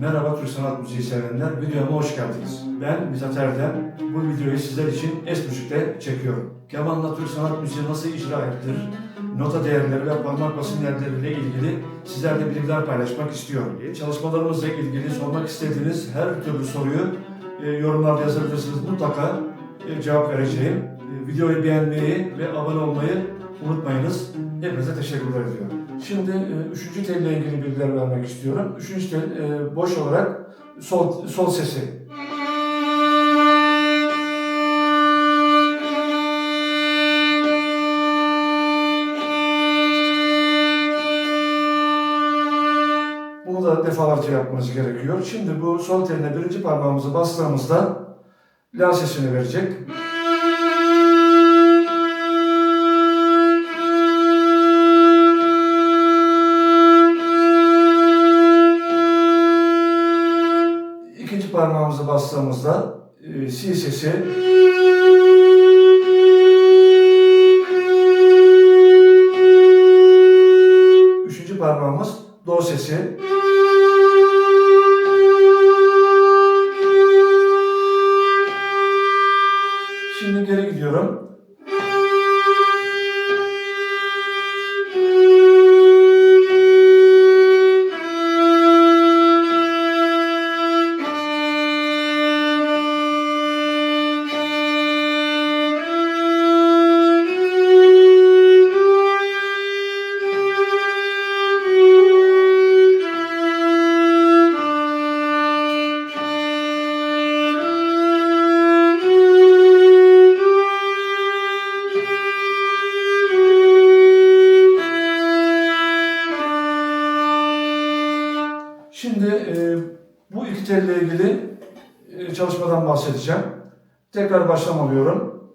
Merhaba Türk sanat müziği sevenler, videoma hoş geldiniz. Ben Mithat Erdem, bu videoyu sizler için Es Müzik'te çekiyorum. Kemanla Türk sanat müziği nasıl icra edilir, nota değerleri ve parmak basım yerleriyle ilgili sizlerle bilgiler paylaşmak istiyorum. Çalışmalarımızla ilgili sormak istediğiniz her türlü soruyu e, yorumlarda yazabilirsiniz. Mutlaka e, cevap vereceğim. E, videoyu beğenmeyi ve abone olmayı unutmayınız. Hepinize teşekkürler ediyorum. Şimdi e, üçüncü telle ilgili bilgiler vermek istiyorum. Üçüncü tel e, boş olarak sol, sol sesi. Bunu da defalarca yapmanız gerekiyor. Şimdi bu sol teline birinci parmağımızı bastığımızda la sesini verecek. Parmağımızı bastığımızda e, si sesi. Üçüncü parmağımız do sesi. Şimdi e, bu iki telle ilgili e, çalışmadan bahsedeceğim. Tekrar baştan alıyorum.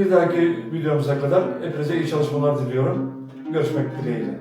Bir dahaki videomuza kadar hepinize iyi çalışmalar diliyorum. Görüşmek dileğiyle.